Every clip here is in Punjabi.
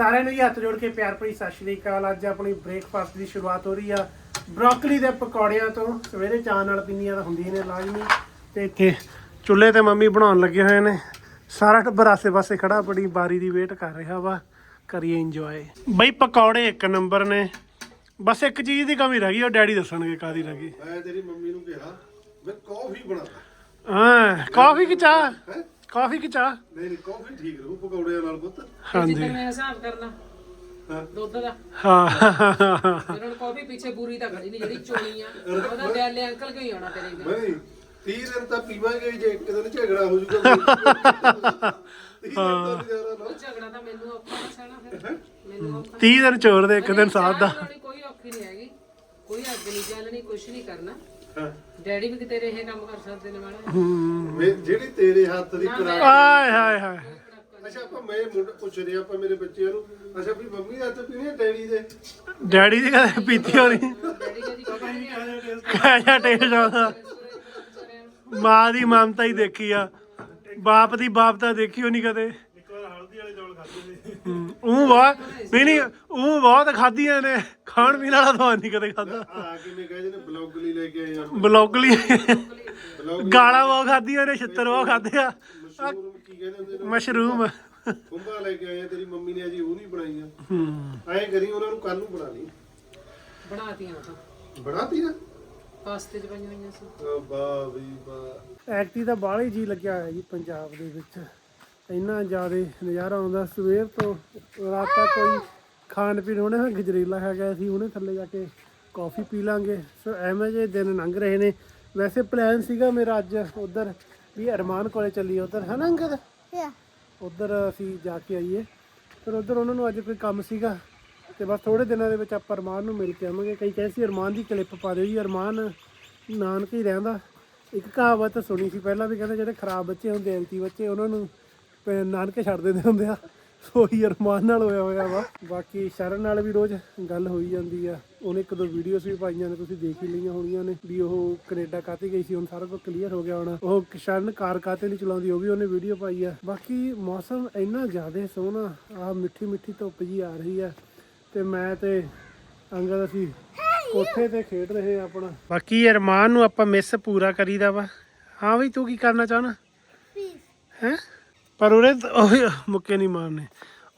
ਸਾਰਿਆਂ ਨੂੰ ਹੀ ਹੱਥ ਜੋੜ ਕੇ ਪਿਆਰ ਭਰੀ ਸਤਿ ਸ਼੍ਰੀ ਅਕਾਲ। ਅੱਜ ਆਪਣੀ ਬ੍ਰੇਕਫਾਸਟ ਦੀ ਸ਼ੁਰੂਆਤ ਹੋ ਰਹੀ ਆ। ਬ੍ਰੋਕਲੀ ਦੇ ਪਕੌੜਿਆਂ ਤੋਂ ਸਵੇਰੇ ਚਾਹ ਨਾਲ ਪਿੰਨੀਆਂ ਤਾਂ ਹੁੰਦੀਆਂ ਨੇ ਲਾਜ਼ਮੀ। ਤੇ ਇੱਥੇ ਚੁੱਲ੍ਹੇ ਤੇ ਮੰਮੀ ਬਣਾਉਣ ਲੱਗੇ ਹੋਏ ਨੇ। ਸਾਰਾ ਟੱਬਰ ਆਸੇ-ਪਾਸੇ ਖੜਾ ਬੜੀ ਬਾਰੀ ਦੀ ਵੇਟ ਕਰ ਰਿਹਾ ਵਾ। ਕਰੀਏ ਇੰਜੋਏ ਬਈ ਪਕੌੜੇ ਇੱਕ ਨੰਬਰ ਨੇ। ਬਸ ਇੱਕ ਚੀਜ਼ ਦੀ ਕਮੀ ਰਹਿ ਗਈ ਉਹ ਡੈਡੀ ਦੱਸਣਗੇ ਕਾਦੀ ਰਹਿ ਗਈ। ਮੈਂ ਤੇਰੀ ਮੰਮੀ ਨੂੰ ਕਿਹਾ ਮੈਂ ਕਾਫੀ ਬਣਾ ਹਾਂ ਕਾਫੀ ਕਿ ਚਾਹ? ਕਾਫੀ ਕਿ ਚਾਹ? ਨਹੀਂ ਨਹੀਂ ਕਾਫੀ ਠੀਕ ਰਹੂ ਪਕੌੜਿਆਂ ਨਾਲ ਪੁੱਤ। ਹਾਂਜੀ। ਜਿੱਦਾਂ ਮੈਂ ਹਿਸਾਬ ਕਰਨਾ ਹਾਂ। ਦੁੱਧ ਦਾ। ਹਾਂ। ਇਹਨਾਂ ਨੂੰ ਕਾਫੀ ਪਿੱਛੇ ਬੁਰੀ ਤਾਂ ਖੜੀ ਨਹੀਂ ਜਿਹੜੀ ਚੋਣੀ ਆ ਉਹਦਾ ਦਿਆਲੇ ਅੰਕਲ ਕਿਉਂ ਹੀ ਆਉਣਾ ਤੇਰੇ ਨਾਲ ਨਹੀਂ 30 ਦਿਨ ਤਾਂ ਪੀਵਾਂਗੇ ਜੇ ਇੱਕ ਦਿਨ ਝਗੜਾ ਹੋ ਜਾਊਗਾ 30 ਦਿਨ ਤਾਂ ਨਜ਼ਾਰਾ ਉਹ ਲਓ ਝਗੜਾ ਤਾਂ ਮੈਨੂੰ ਔਖਾ ਨਾ ਸਹਿਣਾ ਫਿਰ। ਮੈਨੂੰ ਔਖਾ। 30 ਦਿਨ ਚੋਰ ਦੇ ਇੱਕ ਦਿਨ ਸਾਥ ਦਾ। ਚਾਹ ਬਣਾਉਣੀ ਕੋਈ ਔਖੀ ਨਹੀਂ ਹੈਗੀ। ਕੋਈ ਅੱਗ ਨਹੀਂ ਜਲਣੀ ਕੁਛ ਨਹੀਂ ਕਰਨਾ। ਹਾਂ। ਡੈਡੀ ਵੀ ਤੇਰੇ ਇਹ ਕੰਮ ਕਰ ਸਕਦੇ ਨੇ ਮਾੜਾ ਮੈਂ ਜਿਹੜੀ ਤੇਰੇ ਹੱਥ ਦੀ ਕਰਾ ਆਏ ਹਾਏ ਹਾਏ ਅੱਛਾ ਆਪਾਂ ਮੈਂ ਮੁੰਡਾ ਪੁੱਛ ਰਿਹਾ ਆਪਾਂ ਮੇਰੇ ਬੱਚਿਆਂ ਨੂੰ। ਅੱਛਾ ਵੀ ਮੰਮੀ ਦੇ ਹੱਥ ਪੀਣੇ ਡੈਡੀ ਦੇ? ਡੈਡੀ ਦੀ ਕਦੇ ਪੀਤੀ ਹੋਣੀ? ਡੈਡੀ ਕਦੀ ਪਤਾ ਨਹੀਂ ਕਾਇਆ ਟੇਸਟ ਆਉਂਦਾ ਮਾਂ ਦੀ ਮਮਤਾ ਹੀ ਦੇਖੀ ਆ। ਬਾਪ ਦੀ ਬਾਪਤਾ ਦੇਖੀ ਹੋਣੀ ਕਦੇ। ਉਹ ਬਹੁਤ ਨਹੀਂ ਨਹੀਂ ਉਹ ਬਹੁਤ ਖਾਧੀਆਂ ਨੇ। ਖਾਣ ਪੀਣ ਵਾਲਾ ਤਾਂ ਨਹੀਂ ਕਦੇ ਖਾਦਾ ਆ ਕਿਵੇਂ ਕਹਿੰਦੇ ਨੇ ਬਲੌਗ ਲਈ ਲੈ ਕੇ ਆਏ ਆ। ਬਲੌਗਲੀ ਬਲੌਗ ਗਾਲਾਂ ਬਹੁਤ ਖਾਧੀਆਂ ਨੇ ਛਿੱਤਰ ਬਹੁਤ ਖਾਦੇ ਆ। ਮਸ਼ਰੂਮ ਕੀ ਕਹਿੰਦੇ ਹੁੰਦੇ ਨੇ? ਮਸ਼ਰੂਮ। ਖੁੰਬਾ ਲੈ ਕੇ ਆਏ ਆ ਤੇਰੀ ਮੰਮੀ ਨੇ ਅਜੀ ਉਹ ਨਹੀਂ ਬਣਾਈਆਂ ਹੂੰ। ਐਂ ਕਰੀ ਉਹਨਾਂ ਨੂੰ ਕੱਲ ਨੂੰ ਬਣਾ ਲਈ। ਬਣਾਤੀਆਂ ਉਹ ਤਾਂ। ਬਣਾਤੀ ਨਾ ਪਾਸਤੇ ਚ ਪਈਆਂ ਹੋਈਆਂ ਸੀ। ਵਾਹ ਵੀ ਵਾਹ। ਐਕਟੀ ਦਾ ਬਾਹਲਾ ਹੀ ਜੀ ਲੱਗਿਆ ਹੋਇਆ ਜੀ ਪੰਜਾਬ ਦੇ ਵਿੱਚ। ਇੰਨਾ ਜ਼ਿਆਦਾ ਨਜ਼ਾਰਾ ਆਉਂਦਾ ਸਵੇਰ ਤੋਂ ਰਾਤ ਤੱਕ ਕੋਈ ਖਾਣ ਪੀਣ ਉਹਨੇ ਮੈਂ ਗਜਰੇਲਾ ਖਾ ਗਿਆ ਸੀ ਉਹਨੇ ਥੱਲੇ ਜਾ ਕੇ ਕਾਫੀ ਪੀ ਲਾਂਗੇ। ਸੋ ਐਵੇਂ ਜੇ ਦਿਨ ਲੰਘ ਰਹੇ ਨੇ। ਵੈਸੇ ਪਲਾਨ ਸੀਗਾ ਮੇਰਾ ਅੱਜ ਉਧਰ ਵੀ ਅਰਮਾਨ ਕੋਲੇ ਚੱਲੀਏ ਉਧਰ ਹੈ ਨਾ ਅੰਕਲ? ਉਧਰ ਅਸੀਂ ਜਾ ਕੇ ਆਈਏ। ਫਿਰ ਉਧਰ ਉਹਨਾਂ ਨੂੰ ਅੱਜ ਕੋਈ ਕੰਮ ਸੀਗਾ ਤੇ ਬਸ ਥੋੜੇ ਦਿਨਾਂ ਦੇ ਵਿੱਚ ਆਪਾਂ ਅਰਮਾਨ ਨੂੰ ਮਿਲ ਕੇ ਆਵਾਂਗੇ। ਕਈ ਕਹਿੰਦੇ ਸੀ ਅਰਮਾਨ ਦੀ ਕਲਿੱਪ ਪਾ ਦਿਓ ਜੀ ਅਰਮਾਨ ਨਾਨਕੇ ਹੀ ਰਹਿੰਦਾ। ਇੱਕ ਕਹਾਵਤ ਸੁਣੀ ਸੀ ਪਹਿਲਾਂ ਵੀ ਕਹਿੰਦੇ ਜਿਹੜੇ ਖਰਾਬ ਬੱਚੇ ਹੁੰਦੇ ਐਂਤੀ ਬੱਚੇ ਉਹਨਾਂ ਨੂੰ ਪ- ਨਾਨਕੇ ਛੱਡ ਦਿੰਦੇ ਹੁੰਦੇ ਆ। ਸੋ ਹੀ ਅਰਮਾਨ ਨਾਲ ਹੋਇਆ ਹੋਇਆ ਵਾ। ਬਾਕੀ ਸ਼ਰਨ ਨਾਲ ਵੀ ਰੋਜ਼ ਗੱਲ ਹੋਈ ਜਾਂਦੀ ਆ। ਉਹਨੇ ਇੱਕ ਦੋ ਵੀਡੀਓਜ਼ ਵੀ ਪਾਈਆਂ ਨੇ ਤੁਸੀਂ ਦੇਖ ਹੀ ਲਈਆਂ ਹੋਣੀਆਂ ਨੇ ਵੀ ਉਹ ਕੈਨੇਡਾ ਕਾਤੇ ਗਈ ਸੀ ਹੁਣ ਸਾਰਾ ਕੁਝ ਕਲੀਅਰ ਹੋ ਗਿਆ ਹੋਣਾ। ਉਹ ਸ਼ਰਨ ਕਾਰ ਕਾਤੇ ਨਹੀਂ ਚਲਾਉਂਦੀ ਉਹ ਵੀ ਉਹਨੇ ਵੀਡੀਓ ਪਾਈ ਆ। ਬਾਕੀ ਮੌਸਮ ਇੰਨਾ ਜ਼ਿਆਦਾ ਸੋਹਣਾ ਆ ਮਿੱਠੀ ਮਿੱਠੀ ਧੁੱਪ ਜੀ ਆ ਰਹੀ ਆ। ਤੇ ਮੈਂ ਤੇ ਅੰਗਦ ਅਸੀਂ ਕੋਠੇ ਤੇ ਖੇਡ ਰਹੇ ਆ ਆਪਣਾ। ਬਾਕੀ ਅਰਮਾਨ ਨੂੰ ਆਪਾਂ ਮਿਸ ਪੂਰਾ ਕਰੀਦਾ ਵਾ। ਹਾਂ ਵੀ ਤੂੰ ਕੀ ਕਰਨਾ ਚਾਹਨਾ ਹੈ? ਪਰ ਉਰੇ ਉਹ ਮੁੱਕੇ ਨਹੀਂ ਮਾਰਨੇ।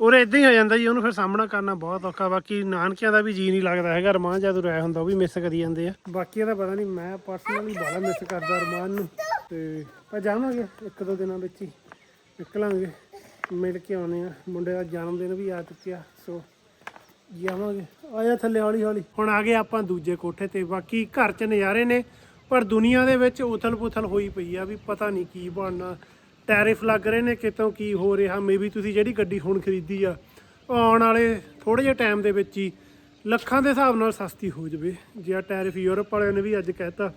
ਉਰੇ ਇਦਾਂ ਹੀ ਹੋ ਜਾਂਦਾ ਜੀ ਉਹਨੂੰ ਫਿਰ ਸਾਹਮਣਾ ਕਰਨਾ ਬਹੁਤ ਔਖਾ। ਬਾਕੀ ਨਾਨਕਿਆਂ ਦਾ ਵੀ ਜੀ ਨਹੀਂ ਲੱਗਦਾ ਹੈਗਾ ਅਰਮਾਨ ਜਦੋਂ ਰਹਿ ਹੁੰਦਾ ਉਹ ਵੀ ਮਿਸ ਕਰੀ ਜਾਂਦੇ ਆ। ਬਾਕੀ ਇਹਦਾ ਪਤਾ ਨਹੀਂ ਮੈਂ ਪਰਸਨਲੀ ਬੜਾ ਮਿਸ ਕਰਦਾ ਅਰਮਾਨ ਨੂੰ। ਤੇ ਪਰ ਜਾਵਾਂਗੇ ਇੱਕ ਦੋ ਦਿਨਾਂ ਵਿੱਚ ਹੀ ਨਿਕਲਾਂਗੇ। ਮਿਲ ਕੇ ਆਉਣੇ ਆ ਮੁੰਡੇ ਦਾ ਜਨਮ ਦਿਨ ਵੀ ਆ ਚੁੱਕਿਆ ਸੋ ਜਾਵਾਂਗੇ। ਆਇਆ ਥੱਲੇ ਹੌਲੀ ਹੌਲੀ। ਹੁਣ ਆ ਗਏ ਆਪਾਂ ਦੂਜੇ ਕੋਠੇ ਤੇ। ਬਾਕੀ ਘਰ 'ਚ ਨਜ਼ਾਰੇ ਨੇ ਪਰ ਦੁਨੀਆ ਦੇ ਵਿੱਚ ਉਥਲ ਪੁਥਲ ਹੋਈ ਪਈ ਆ ਵੀ ਪਤਾ ਨਹੀਂ ਕੀ ਬਣਨਾ। ਟੈਰਿਫ ਲੱਗ ਰਹੇ ਨੇ ਕਿਤੋਂ ਕੀ ਹੋ ਰਿਹਾ ਮੇਬੀ ਤੁਸੀਂ ਜਿਹੜੀ ਗੱਡੀ ਹੁਣ ਖਰੀਦੀ ਆ, ਉਹ ਆਉਣ ਵਾਲੇ ਥੋੜੇ ਜਿਹੇ ਟਾਈਮ ਦੇ ਵਿੱਚ ਹੀ ਲੱਖਾਂ ਦੇ ਹਿਸਾਬ ਨਾਲ ਸਸਤੀ ਹੋ ਜਾਵੇ। ਜੇ ਆ ਟੈਰਿਫ ਯੂਰਪ ਵਾਲਿਆਂ ਨੇ ਵੀ ਅੱਜ ਕਹਿਤਾ,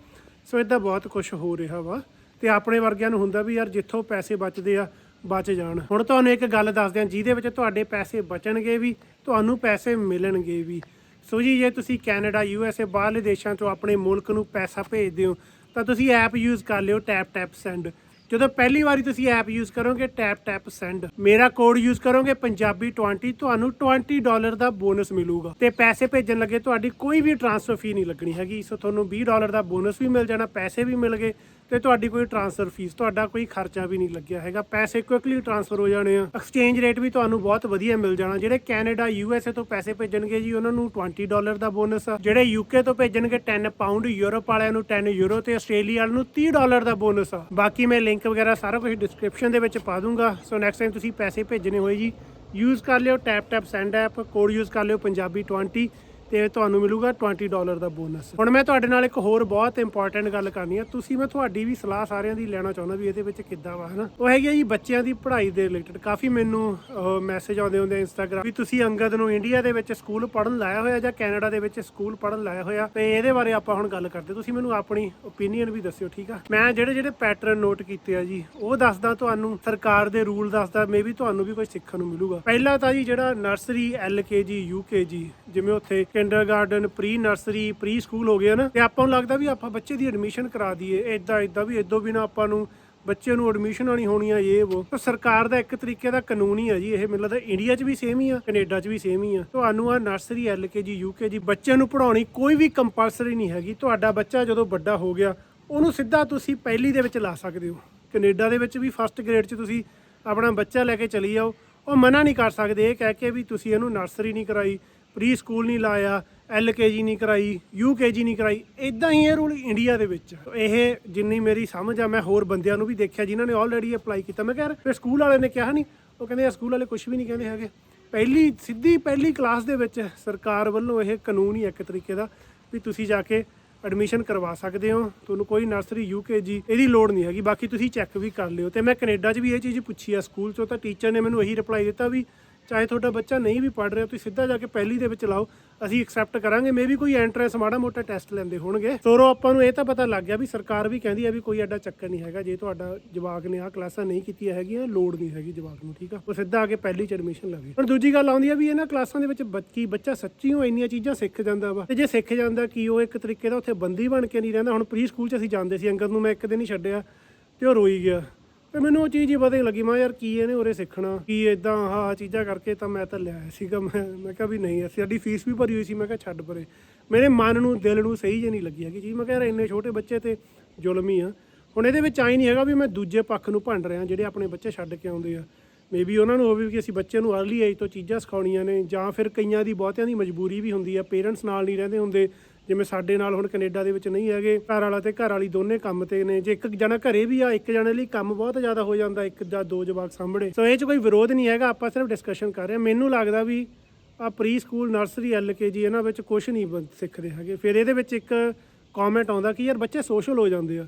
ਸੋ ਇਦਾਂ ਬਹੁਤ ਕੁਝ ਹੋ ਰਿਹਾ ਵਾ। ਤੇ ਆਪਣੇ ਵਰਗਿਆਂ ਨੂੰ ਹੁੰਦਾ ਵੀ ਯਾਰ ਜਿੱਥੋਂ ਪੈਸੇ ਬਚਦੇ ਆ, ਬਚ ਜਾਣ। ਹੁਣ ਤੁਹਾਨੂੰ ਇੱਕ ਗੱਲ ਦੱਸਦੇ ਹਾਂ, ਜਿਹਦੇ ਵਿੱਚ ਤੁਹਾਡੇ ਪੈਸੇ ਬਚਣਗੇ ਵੀ, ਤੁਹਾਨੂੰ ਪੈਸੇ ਮਿਲਣਗੇ ਵੀ। ਸੋ ਜੀ, ਜੇ ਤੁਸੀਂ ਕੈਨੇਡਾ, ਯੂ ਐਸ ਏ ਬਾਹਰਲੇ ਦੇਸ਼ਾਂ ਤੋਂ ਆਪਣੇ ਮੁਲਕ ਨੂੰ ਪੈਸਾ ਭੇਜਦੇ ਹੋ, ਤਾਂ ਤੁਸੀਂ ਐਪ ਯੂਜ਼ ਕਰ ਲਿਓ, ਟੈਪ ਟੈਪ ਸੈਂਡ। ਜਦੋਂ ਪਹਿਲੀ ਵਾਰੀ ਤੁਸੀਂ ਐਪ ਯੂਜ਼ ਕਰੋਗੇ ਟੈਪ ਟੈਪ ਸੈਂਡ ਮੇਰਾ ਕੋਡ ਯੂਜ਼ ਕਰੋਗੇ, ਪੰਜਾਬੀ 20 ਤੁਹਾਨੂੰ 20 ਡਾਲਰ ਦਾ ਬੋਨਸ ਮਿਲੂਗਾ। ਤੇ ਪੈਸੇ ਭੇਜਣ ਲੱਗੇ, ਤੁਹਾਡੀ ਕੋਈ ਵੀ ਟ੍ਰਾਂਸਫਰ ਫੀ ਨਹੀਂ ਲੱਗਣੀ ਹੈਗੀ। ਸੋ ਤੁਹਾਨੂੰ 20 ਡਾਲਰ ਦਾ ਬੋਨਸ ਵੀ ਮਿਲ ਜਾਣਾ, ਪੈਸੇ ਵੀ ਮਿਲ ਗਏ। ਤੇ ਤੁਹਾਡੀ ਕੋਈ ਟ੍ਰਾਂਸਫਰ ਫੀਸ ਤੁਹਾਡਾ ਕੋਈ ਖਰਚਾ ਵੀ ਨਹੀਂ ਲੱਗਿਆ ਹੈਗਾ। ਪੈਸੇ ਕੁਇਕਲੀ ਟ੍ਰਾਂਸਫਰ ਹੋ ਜਾਣੇ ਆ। ਐਕਸਚੇਂਜ ਰੇਟ ਵੀ ਤੁਹਾਨੂੰ ਬਹੁਤ ਵਧੀਆ ਮਿਲ ਜਾਣਾ। ਜਿਹੜੇ ਕੈਨੇਡਾ ਯੂ ਐਸ ਏ ਤੋਂ ਪੈਸੇ ਭੇਜਣਗੇ ਜੀ, ਉਹਨਾਂ ਨੂੰ 20 ਡਾਲਰ ਦਾ ਬੋਨਸ ਆ। ਜਿਹੜੇ ਯੂਕੇ ਤੋਂ ਭੇਜਣਗੇ 10 ਪਾਉਂਡ ਯੂਰਪ ਵਾਲਿਆਂ ਨੂੰ 10 ਯੂਰੋ ਤੇ ਆਸਟ੍ਰੇਲੀਆ ਵਾਲਿਆਂ ਨੂੰ 30 ਡਾਲਰ ਦਾ ਬੋਨਸ ਆ। ਬਾਕੀ ਮੈਂ ਲਿੰਕ ਵਗੈਰਾ ਸਾਰਾ ਕੁਝ ਡਿਸਕ੍ਰਿਪਸ਼ਨ ਦੇ ਵਿੱਚ ਪਾ ਦੂੰਗਾ। ਸੋ ਨੈਕਸਟ ਟਾਈਮ ਤੁਸੀਂ ਪੈਸੇ ਭੇਜਣੇ ਹੋਏ ਜੀ ਯੂਜ਼ ਕਰ ਲਿਓ tap tap send app code use ਕਰ ਲਿਓ, ਪੰਜਾਬੀ 20 ਤੇ ਤੁਹਾਨੂੰ ਮਿਲੂਗਾ 20 ਡਾਲਰ ਦਾ ਬੋਨਸ ਹੁਣ ਮੈਂ ਤੁਹਾਡੇ ਨਾਲ ਇੱਕ ਹੋਰ ਬਹੁਤ ਇੰਪੋਰਟੈਂਟ ਗੱਲ ਕਰਨੀ ਆ। ਤੁਸੀਂ ਮੈਂ ਤੁਹਾਡੀ ਵੀ ਸਲਾਹ ਸਾਰਿਆਂ ਦੀ ਲੈਣਾ ਚਾਹੁੰਦਾ ਵੀ ਇਹਦੇ ਵਿੱਚ ਕਿੱਦਾਂ ਵਾ, ਹਨਾ? ਉਹ ਹੈਗੀ ਆ ਜੀ ਬੱਚਿਆਂ ਦੀ ਪੜ੍ਹਾਈ ਦੇ ਰਿਲੇਟਡ ਕਾਫੀ ਮੈਨੂੰ ਮੈਸੇਜ ਆਉਂਦੇ ਹੁੰਦੇ ਇੰਸਟਾਗ੍ਰam ਵੀ ਤੁਸੀਂ ਅੰਗਦ ਨੂੰ ਇੰਡੀਆ ਦੇ ਵਿੱਚ ਸਕੂਲ ਪੜ੍ਹਨ ਲਾਇਆ ਹੋਇਆ ਜਾਂ ਕੈਨੇਡਾ ਦੇ ਵਿੱਚ ਸਕੂਲ ਪੜ੍ਹਨ ਲਾਇਆ ਹੋਇਆ? ਤੇ ਇਹਦੇ ਬਾਰੇ ਆਪਾਂ ਹੁਣ ਗੱਲ ਕਰਦੇ। ਤੁਸੀਂ ਮੈਨੂੰ ਆਪਣੀ ਓਪੀਨੀਅਨ ਵੀ ਦੱਸਿਓ, ਠੀਕ ਆ? ਮੈਂ ਜਿਹੜੇ ਜਿਹੜੇ ਪੈਟਰਨ ਨੋਟ ਕੀਤੇ ਆ ਜੀ, ਉਹ ਦੱਸਦਾ ਤੁਹਾਨੂੰ। ਸਰਕਾਰ ਦੇ ਰੂਲ ਦੱਸਦਾ ਮੇਬੀ ਤੁਹਾਨੂੰ ਵੀ ਕੁਝ ਸਿੱਖਣ ਨੂੰ ਮਿਲੂਗਾ। ਪਹਿਲਾ ਤਾਂ ਜੀ ਜਿਹੜਾ ਨਰਸਰੀ ਐਲਕੇਜੀ ਯੂਕੇਜੀ ਜਿਵੇਂ ਉੱਥੇ kindergarten pre nursery pre school ਹੋ ਗਿਆ ਨਾ ਤੇ ਆਪਾਂ ਨੂੰ ਲੱਗਦਾ ਵੀ ਆਪਾਂ ਬੱਚੇ ਦੀ ਐਡਮਿਸ਼ਨ ਕਰਾ ਦਈਏ ਇਦਾਂ ਇਦਾਂ ਵੀ ਇਦੋਂ ਬਿਨਾ ਆਪਾਂ ਨੂੰ ਬੱਚੇ ਨੂੰ ਐਡਮਿਸ਼ਨਾਂ ਨਹੀਂ ਹੋਣੀਆਂ ਇਹ, ਉਹ। ਤਾਂ ਸਰਕਾਰ ਦਾ ਇੱਕ ਤਰੀਕੇ ਦਾ ਕਾਨੂੰਨ ਹੀ ਆ ਜੀ, ਇਹ ਮੈਨੂੰ ਲੱਗਦਾ ਇੰਡੀਆ 'ਚ ਵੀ ਸੇਮ ਹੀ ਆ ਕੈਨੇਡਾ 'ਚ ਵੀ ਸੇਮ ਹੀ ਆ। ਤੁਹਾਨੂੰ ਆ ਨਰਸਰੀ ਐਲਕੇਜੀ ਯੂਕੇਜੀ ਬੱਚਿਆਂ ਨੂੰ ਪੜਾਉਣੀ ਕੋਈ ਵੀ ਕੰਪਲਸਰੀ ਨਹੀਂ ਹੈਗੀ। ਤੁਹਾਡਾ ਬੱਚਾ ਜਦੋਂ ਵੱਡਾ ਹੋ ਗਿਆ, ਉਹਨੂੰ ਸਿੱਧਾ ਤੁਸੀਂ ਪਹਿਲੀ ਦੇ ਵਿੱਚ ਲਾ ਸਕਦੇ ਹੋ। ਕੈਨੇਡਾ ਦੇ ਵਿੱਚ ਵੀ ਫਸਟ ਗ੍ਰੇਡ 'ਚ ਤੁਸੀਂ ਆਪਣਾ ਬੱਚਾ ਲੈ ਕੇ ਚਲੀ ਜਾਓ। ਉਹ ਮਨਾ ਨਹੀਂ ਕਰ ਸਕਦੇ, ਇਹ ਕਹਿ ਕੇ ਵੀ ਤੁਸੀਂ ਇਹਨੂੰ ਨਰਸਰੀ ਨਹੀਂ ਕਰਾਈ। ਪ੍ਰੀ ਸਕੂਲ ਨਹੀਂ ਲਾਇਆ ਐਲਕੇਜੀ ਨਹੀਂ ਕਰਾਈ ਯੂਕੇਜੀ ਨਹੀਂ ਕਰਾਈ ਇਦਾਂ ਹੀ ਇਹ ਰੂਲ ਇੰਡੀਆ ਦੇ ਵਿੱਚ ਇਹ ਜਿੰਨੀ ਮੇਰੀ ਸਮਝ ਆ, ਮੈਂ ਹੋਰ ਬੰਦਿਆਂ ਨੂੰ ਵੀ ਦੇਖਿਆ ਜਿਨ੍ਹਾਂ ਨੇ ਆਲਰੇਡੀ ਅਪਲਾਈ ਕੀਤਾ। ਮੈਂ ਕਿਹਾ ਯਾਰ, ਫਿਰ ਸਕੂਲ ਵਾਲੇ ਨੇ ਕਿਹਾ ਨਹੀਂ ਉਹ ਕਹਿੰਦੇ ਆ ਸਕੂਲ ਵਾਲੇ ਕੁਝ ਵੀ ਨਹੀਂ ਕਹਿੰਦੇ ਹੈਗੇ। ਪਹਿਲੀ, ਸਿੱਧੀ ਪਹਿਲੀ ਕਲਾਸ ਦੇ ਵਿੱਚ ਸਰਕਾਰ ਵੱਲੋਂ ਇਹ ਕਾਨੂੰਨ ਹੀ ਇੱਕ ਤਰੀਕੇ ਦਾ, ਵੀ ਤੁਸੀਂ ਜਾ ਕੇ ਐਡਮਿਸ਼ਨ ਕਰਵਾ ਸਕਦੇ ਹੋ। ਤੁਹਾਨੂੰ ਕੋਈ ਨਰਸਰੀ ਯੂਕੇਜੀ ਇਹਦੀ ਲੋੜ ਨਹੀਂ ਹੈਗੀ। ਬਾਕੀ ਤੁਸੀਂ ਚੈੱਕ ਵੀ ਕਰ ਲਿਓ। ਤੇ ਮੈਂ ਕੈਨੇਡਾ 'ਚ ਵੀ ਇਹ ਚੀਜ਼ ਪੁੱਛੀ ਆ ਸਕੂਲ 'ਚੋਂ ਤਾਂ ਟੀਚਰ ਨੇ ਮੈਨੂੰ ਇਹੀ ਰਿਪਲਾਈ ਦਿੱਤਾ ਵੀ ਚਾਹੇ ਤੁਹਾਡਾ ਬੱਚਾ ਨਹੀਂ ਵੀ ਪੜ ਰਿਹਾ, ਤੁਸੀਂ ਸਿੱਧਾ ਜਾ ਕੇ ਪਹਿਲੀ ਦੇ ਵਿੱਚ ਲਾਓ, ਅਸੀਂ ਐਕਸੈਪਟ ਕਰਾਂਗੇ ਮੇਬੀ ਕੋਈ ਐਂਟਰੈਂਸ ਮਾੜਾ ਮੋਟਾ ਟੈਸਟ ਲੈਂਦੇ ਹੋਣਗੇ। ਸੋਰੋ ਆਪਾਂ ਨੂੰ ਇਹ ਤਾਂ ਪਤਾ ਲੱਗ ਗਿਆ ਵੀ ਸਰਕਾਰ ਵੀ ਕਹਿੰਦੀ ਆ ਵੀ ਕੋਈ ਐਡਾ ਚੱਕਰ ਨਹੀਂ ਹੈਗਾ, ਜੇ ਤੁਹਾਡਾ ਜਵਾਕ ਨੇ ਆ ਕਲਾਸਾਂ ਨਹੀਂ ਕੀਤੀਆਂ ਹੈਗੀਆਂ, ਲੋੜ ਨਹੀਂ ਹੈਗੀ ਜਵਾਕ ਨੂੰ, ਠੀਕ ਆ? ਉਹ ਸਿੱਧਾ ਆ ਕੇ ਪਹਿਲੀ ਚ ਐਡਮਿਸ਼ਨ ਲਵੇ ਹੁਣ ਦੂਜੀ ਗੱਲ ਆਉਂਦੀ ਆ ਵੀ ਇਹਨਾਂ ਕਲਾਸਾਂ ਦੇ ਵਿੱਚ ਬੱਚੀ ਬੱਚਾ ਸੱਚੀ ਉਹ ਇੰਨੀਆਂ ਚੀਜ਼ਾਂ ਸਿੱਖ ਜਾਂਦਾ ਵਾ? ਤੇ ਜੇ ਸਿੱਖ ਜਾਂਦਾ, ਕੀ ਉਹ ਇੱਕ ਤਰੀਕੇ ਦਾ ਉੱਥੇ ਬੰਦੀ ਬਣ ਕੇ ਨਹੀਂ ਰਹਿੰਦਾ? ਹੁਣ ਪ੍ਰੀ ਸਕੂਲ ਚ ਅਸੀਂ ਜਾਂਦੇ ਸੀ, ਅੰਗਦ ਨੂੰ ਮੈਂ ਇੱਕ ਦਿਨ ਹੀ ਛੱਡਿਆ ਤੇ ਉਹ ਰੋਈ ਗਿਆ। ਤੇ ਮੈਨੂੰ ਉਹ ਚੀਜ਼ ਹੀ ਪਤਾ ਹੀ ਲੱਗੀ। ਮੈਂ ਯਾਰ ਕੀ ਇਹਨੇ ਉਰੇ ਸਿੱਖਣਾ? ਕੀ ਇਦਾਂ ਆਹ ਚੀਜ਼ਾਂ ਕਰਕੇ ਤਾਂ ਮੈਂ ਤਾਂ ਲਿਆ ਸੀਗਾ। ਮੈਂ ਮੈਂ ਕਿਹਾ ਵੀ ਨਹੀਂ ਸਾਡੀ ਫੀਸ ਵੀ ਭਰੀ ਹੋਈ ਸੀ। ਮੈਂ ਕਿਹਾ ਛੱਡ ਪਰੇ। ਮੇਰੇ ਮਨ ਨੂੰ, ਦਿਲ ਨੂੰ ਸਹੀ ਜੇ ਨਹੀਂ ਲੱਗੀ ਹੈਗੀ ਚੀਜ਼। ਮੈਂ ਕਿਹਾ ਯਾਰ ਇੰਨੇ ਛੋਟੇ ਬੱਚੇ ਤੇ ਜ਼ੁਲਮ ਹੀ ਆ। ਹੁਣ ਇਹਦੇ ਵਿੱਚ ਆਈ ਨਹੀਂ ਹੈਗਾ ਵੀ ਮੈਂ ਦੂਜੇ ਪੱਖ ਨੂੰ ਭੰਡ ਰਿਹਾ, ਜਿਹੜੇ ਆਪਣੇ ਬੱਚੇ ਛੱਡ ਕੇ ਆਉਂਦੇ ਆ। ਮੇਬੀ ਉਹਨਾਂ ਨੂੰ ਹੋਵੇ ਕਿ ਅਸੀਂ ਬੱਚੇ ਨੂੰ ਅਰਲੀ ਏਜ ਤੋਂ ਚੀਜ਼ਾਂ ਸਿਖਾਉਣੀਆਂ ਨੇ, ਜਾਂ ਫਿਰ ਕਈਆਂ ਦੀ ਬਹੁਤਿਆਂ ਦੀ ਮਜਬੂਰੀ ਵੀ ਹੁੰਦੀ ਆ। ਪੇਰੈਂਟਸ ਨਾਲ ਨਹੀਂ ਰਹਿੰਦੇ ਹੁੰਦੇ। ਜਿਵੇਂ ਸਾਡੇ ਨਾਲ ਹੁਣ ਕੈਨੇਡਾ ਦੇ ਵਿੱਚ ਨਹੀਂ ਹੈਗੇ, ਘਰ ਵਾਲਾ ਤੇ ਘਰ ਵਾਲੀ ਦੋਨੇ ਕੰਮ ਤੇ ਨੇ। ਜੇ ਇੱਕ ਜਣਾ ਘਰੇ ਵੀ ਆ, ਇੱਕ ਜਣੇ ਲਈ ਕੰਮ ਬਹੁਤ ਜ਼ਿਆਦਾ ਹੋ ਜਾਂਦਾ, ਇੱਕ ਜਾਂ ਦੋ ਜਵਾਕ ਸਾਹਮਣੇ ਸੋ ਇਹ 'ਚ ਕੋਈ ਵਿਰੋਧ ਨਹੀਂ ਹੈਗਾ, ਆਪਾਂ ਸਿਰਫ ਡਿਸਕਸ਼ਨ ਕਰ ਰਹੇ ਹਾਂ। ਮੈਨੂੰ ਲੱਗਦਾ ਵੀ ਆ ਪ੍ਰੀ ਸਕੂਲ ਨਰਸਰੀ ਐਲਕੇਜੀ ਇਹਨਾਂ ਵਿੱਚ ਕੁਝ ਨਹੀਂ ਬ- ਸਿੱਖਦੇ ਹੈਗੇ। ਫਿਰ ਇਹਦੇ ਵਿੱਚ ਇੱਕ ਕਮੈਂਟ ਆਉਂਦਾ ਕਿ ਯਾਰ ਬੱਚੇ ਸੋਸ਼ਲ ਹੋ ਜਾਂਦੇ ਆ।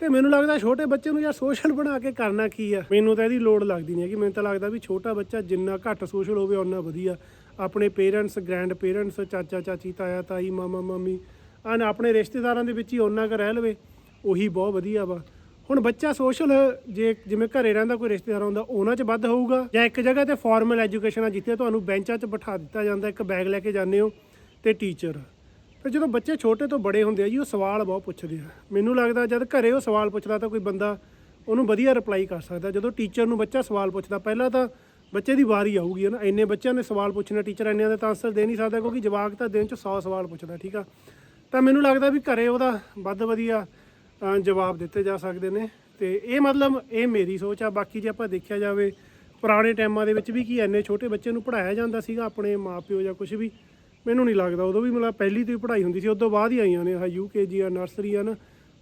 ਤੇ ਮੈਨੂੰ ਲੱਗਦਾ ਛੋਟੇ ਬੱਚੇ ਨੂੰ ਯਾਰ ਸੋਸ਼ਲ ਬਣਾ ਕੇ ਕਰਨਾ ਕੀ ਆ? ਮੈਨੂੰ ਤਾਂ ਇਹਦੀ ਲੋੜ ਲੱਗਦੀ ਨਹੀਂ ਹੈਗੀ। ਮੈਨੂੰ ਤਾਂ ਲੱਗਦਾ ਵੀ ਛੋਟਾ ਬੱਚਾ ਜਿੰਨਾ ਘੱਟ ਸੋਸ਼ਲ ਹੋਵੇ, ਓਨਾ ਵਧੀਆ। ਆਪਣੇ ਪੇਰੈਂਟਸ ਗ੍ਰੈਂਡ ਪੇਰੈਂਟਸ ਚਾਚਾ, ਚਾਚੀ, ਤਾਇਆ, ਤਾਈ, ਮਾਮਾ, ਮਾਮੀ ਆਨ ਆਪਣੇ ਰਿਸ਼ਤੇਦਾਰਾਂ ਦੇ ਵਿੱਚ ਹੀ ਓਨਾ ਕੁ ਰਹਿ ਲਵੇ, ਉਹੀ ਬਹੁਤ ਵਧੀਆ ਵਾ। ਹੁਣ ਬੱਚਾ ਸੋਸ਼ਲ ਜੇ ਜਿਵੇਂ ਘਰੇ ਰਹਿੰਦਾ, ਕੋਈ ਰਿਸ਼ਤੇਦਾਰ ਹੁੰਦਾ ਉਹਨਾਂ 'ਚ ਵੱਧ ਹੋਊਗਾ, ਜਾਂ ਇੱਕ ਜਗ੍ਹਾ ਤੇ ਫਾਰਮਲ ਐਜੂਕੇਸ਼ਨ ਆ ਜਿੱਥੇ ਤੁਹਾਨੂੰ ਬੈਂਚਾਂ 'ਚ ਬਿਠਾ ਦਿੱਤਾ ਜਾਂਦਾ, ਇੱਕ ਬੈਗ ਲੈ ਕੇ ਜਾਂਦੇ ਹੋ, ਤੇ ਟੀਚਰ ਫਿਰ ਜਦੋਂ ਬੱਚੇ ਛੋਟੇ ਤੋਂ ਬੜੇ ਹੁੰਦੇ ਆ ਜੀ, ਉਹ ਸਵਾਲ ਬਹੁਤ ਪੁੱਛਦੇ ਆ। ਮੈਨੂੰ ਲੱਗਦਾ ਜਦ ਘਰੇ ਉਹ ਸਵਾਲ ਪੁੱਛਦਾ ਤਾਂ ਕੋਈ ਬੰਦਾ ਉਹਨੂੰ ਵਧੀਆ ਰਿਪਲਾਈ ਕਰ ਸਕਦਾ। ਜਦੋਂ ਟੀਚਰ ਨੂੰ ਬੱਚਾ ਸਵਾਲ ਪੁੱਛਦਾ, ਪਹਿਲਾਂ ਤਾਂ ਬੱਚੇ ਦੀ ਵਾਰੀ ਆਊਗੀ, ਹੈ ਨਾ? ਇੰਨੇ ਬੱਚਿਆਂ ਨੇ ਸਵਾਲ ਪੁੱਛਣਾ, ਟੀਚਰ ਇੰਨਿਆਂ ਦਾ ਤਾਂ ਆਨਸਰ ਦੇ ਨਹੀਂ ਸਕਦਾ ਕਿਉਂਕਿ ਜਵਾਕ ਤਾਂ ਦਿਨ 'ਚ 100 ਸਵਾਲ ਪੁੱਛਦਾ, ਠੀਕ ਆ? ਤਾਂ ਮੈਨੂੰ ਲੱਗਦਾ ਵੀ ਘਰੇ ਉਹਦਾ ਵੱਧ ਵਧੀਆ ਜਵਾਬ ਦਿੱਤੇ ਜਾ ਸਕਦੇ ਨੇ। ਤੇ ਇਹ ਮਤਲਬ ਇਹ ਮੇਰੀ ਸੋਚ ਆ, ਬਾਕੀ ਜੇ ਆਪਾਂ ਦੇਖਿਆ ਜਾਵੇ, ਪੁਰਾਣੇ ਟਾਈਮਾਂ ਦੇ ਵਿੱਚ ਵੀ ਕੀ ਐਨੇ ਛੋਟੇ ਬੱਚੇ ਨੂੰ ਪੜਾਇਆ ਜਾਂਦਾ ਸੀਗਾ, ਆਪਣੇ ਮਾਪਿਓ ਜਾਂ ਕੁਝ ਵੀ, ਮੈਨੂੰ ਨਹੀਂ ਲੱਗਦਾ। ਉਦੋਂ ਵੀ ਮਤਲਬ ਪਹਿਲੀ ਤੋਂ ਹੀ ਪੜ੍ਹਾਈ ਹੁੰਦੀ ਸੀ, ਉਦੋਂ ਬਾਅਦ ਹੀ ਆਈਆਂ ਨੇ, ਆਹ ਯੂਕੇਜੀ ਆ ਨਰਸਰੀ ਆ ਨਾ।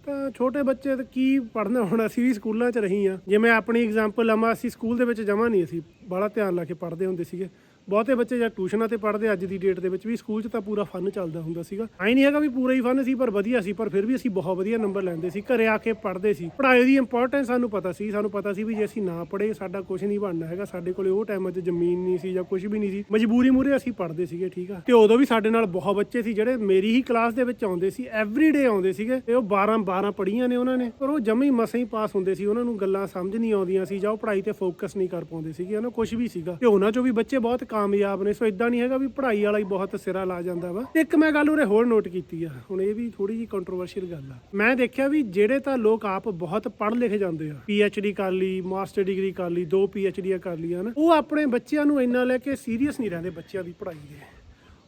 ਤਾਂ ਛੋਟੇ ਬੱਚੇ ਤਾਂ ਕੀ ਪੜ੍ਹਨਾ ਹੁਣ ਅਸੀਂ ਵੀ ਸਕੂਲਾਂ 'ਚ ਰਹੀ ਆ ਜਿਵੇਂ ਆਪਣੀ ਐਗਜ਼ਾਮਪਲ ਲਵਾਂ ਅਸੀਂ ਸਕੂਲ ਦੇ ਵਿੱਚ ਜਮਾ ਨਹੀਂ ਅਸੀਂ ਬੜਾ ਧਿਆਨ ਲਾ ਕੇ ਪੜ੍ਹਦੇ ਹੁੰਦੇ ਸੀਗੇ। ਬਹੁਤੇ ਬੱਚੇ ਜਾਂ ਟਿਊਸ਼ਨਾਂ ਤੇ ਪੜ੍ਹਦੇ ਅੱਜ ਦੀ ਡੇਟ ਦੇ ਵਿੱਚ ਵੀ ਸਕੂਲ 'ਚ ਤਾਂ ਪੂਰਾ ਫਨ ਚੱਲਦਾ ਹੁੰਦਾ ਸੀਗਾ। ਐ ਨਹੀਂ ਹੈਗਾ ਵੀ ਪੂਰਾ ਹੀ ਫਨ ਸੀ, ਪਰ ਵਧੀਆ ਸੀ, ਪਰ ਫਿਰ ਵੀ ਅਸੀਂ ਬਹੁਤ ਵਧੀਆ ਨੰਬਰ ਲੈਂਦੇ ਸੀ, ਘਰੇ ਆ ਕੇ ਪੜ੍ਹਦੇ ਸੀ। ਪੜ੍ਹਾਈ ਦੀ ਇੰਪੋਰਟੈਂਸ ਸਾਨੂੰ ਪਤਾ ਸੀ, ਸਾਨੂੰ ਪਤਾ ਸੀ ਵੀ ਜੇ ਅਸੀਂ ਨਾ ਪੜ੍ਹੇ, ਸਾਡਾ ਕੁਝ ਨਹੀਂ ਬਣਨਾ ਹੈਗਾ, ਸਾਡੇ ਕੋਲੇ ਉਹ ਟਾਈਮ 'ਚ ਜ਼ਮੀਨ ਨਹੀਂ ਸੀ ਜਾਂ ਕੁਝ ਵੀ ਨਹੀਂ ਸੀ। ਮਜਬੂਰੀ ਮੂਰੇ ਅਸੀਂ ਪੜ੍ਹਦੇ ਸੀਗੇ, ਠੀਕ ਆ? ਤੇ ਉਦੋਂ ਵੀ ਸਾਡੇ ਨਾਲ ਬਹੁਤ ਬੱਚੇ ਸੀ, ਜਿਹੜੇ ਮੇਰੀ ਹੀ ਕਲਾਸ ਦੇ ਵਿੱਚ ਆਉਂਦੇ ਸੀ ਐਵਰੀ ਡੇ ਆਉਂਦੇ ਸੀਗੇ, ਤੇ ਉਹ 12 12 ਪੜ੍ਹੀਆਂ ਨੇ ਉਹਨਾਂ ਨੇ। ਪਰ ਉਹ ਜਮੇ ਮਸਾਂ ਹੀ ਪਾਸ ਹੁੰਦੇ ਸੀ, ਉਹਨਾਂ ਨੂੰ ਗੱਲਾਂ ਸਮਝ ਨਹੀਂ ਆਉਂਦੀਆਂ ਸੀ ਜਾਂ ਉਹ ਪੜ੍ਹਾਈ ਤੇ ਫੋਕਸ ਨਹੀਂ ਕਰ ਪਾਉਂਦੇ ਸੀਗੇ, ਉਹਨਾਂ ਕੁਝ ਵੀ ਸੀਗਾ। ਤੇ ਉਹਨਾਂ ਚੋਂ ਵੀ ਬੱਚੇ ਬਹੁਤ ਕਾਮਯਾਬ ਨੇ। ਸੋ ਇਦਾਂ ਨਹੀਂ ਹੈਗਾ ਵੀ ਪੜ੍ਹਾਈ ਵਾਲਾ ਹੀ ਬਹੁਤ ਸਿਰਾ ਲਾ ਜਾਂਦਾ ਵਾ। ਇੱਕ ਮੈਂ ਗੱਲ ਉਰੇ ਹੋਰ ਨੋਟ ਕੀਤੀ ਆ। ਹੁਣ ਇਹ ਵੀ ਥੋੜੀ ਜੀ ਕੰਟਰੋਵਰਸ਼ੀਅਲ ਗੱਲ ਆ। ਮੈਂ ਦੇਖਿਆ ਵੀ ਜਿਹੜੇ ਤਾਂ ਲੋਕ ਆਪ ਬਹੁਤ ਪੜ੍ਹ ਲਿਖ ਜਾਂਦੇ ਆ। ਡੀ ਕਰ ਲਈ ਮਾਸਟਰ ਡਿਗਰੀ ਕਰ ਲਈ, ਦੋ ਡੀਆਂ ਕਰ ਲਈਆਂ ਨਾ ਉਹ ਆਪਣੇ ਬੱਚਿਆਂ ਨੂੰ ਇੰਨਾ ਲੈ ਕੇ ਸੀਰੀਅਸ ਨਹੀਂ ਰਹਿੰਦੇ ਬੱਚਿਆਂ ਦੀ ਪੜ੍ਹਾਈ ਦੇ।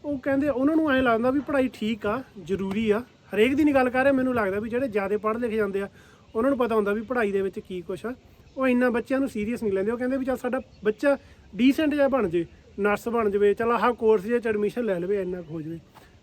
ਉਹ ਕਹਿੰਦੇ ਉਹਨਾਂ ਨੂੰ ਐਂ ਲੱਗਦਾ ਵੀ ਪੜ੍ਹਾਈ ਠੀਕ ਆ, ਜ਼ਰੂਰੀ ਆ। ਹਰੇਕ ਦੀ ਨਹੀਂ ਗੱਲ ਕਰ ਰਿਹਾ, ਮੈਨੂੰ ਲੱਗਦਾ ਵੀ ਜਿਹੜੇ ਜ਼ਿਆਦਾ ਪੜ੍ਹ ਲਿਖ ਜਾਂਦੇ ਆ, ਉਹਨਾਂ ਨੂੰ ਪਤਾ ਹੁੰਦਾ ਵੀ ਪੜ੍ਹਾਈ ਦੇ ਵਿੱਚ ਕੀ ਕੁਛ ਆ। ਉਹ ਇੰਨਾ ਬੱਚਿਆਂ ਨੂੰ ਸੀਰੀਅਸ ਨਹੀਂ ਲੈਂਦੇ। ਉਹ ਕਹਿੰਦੇ ਵੀ ਚੱਲ ਸਾਡਾ ਬੱਚਾ ਡੀਸੈਂਟ ਜਿਹਾ ਬਣ ਜੇ। ਨਰਸ ਬਣ ਜਵੇ, ਚਲ ਆਹ ਕੋਰਸ ਜੇ ਚ ਐਡਮਿਸ਼ਨ ਲੈ ਲਵੇ ਇੰਨਾ ਕੁ ਹੋ ਜਵੇ।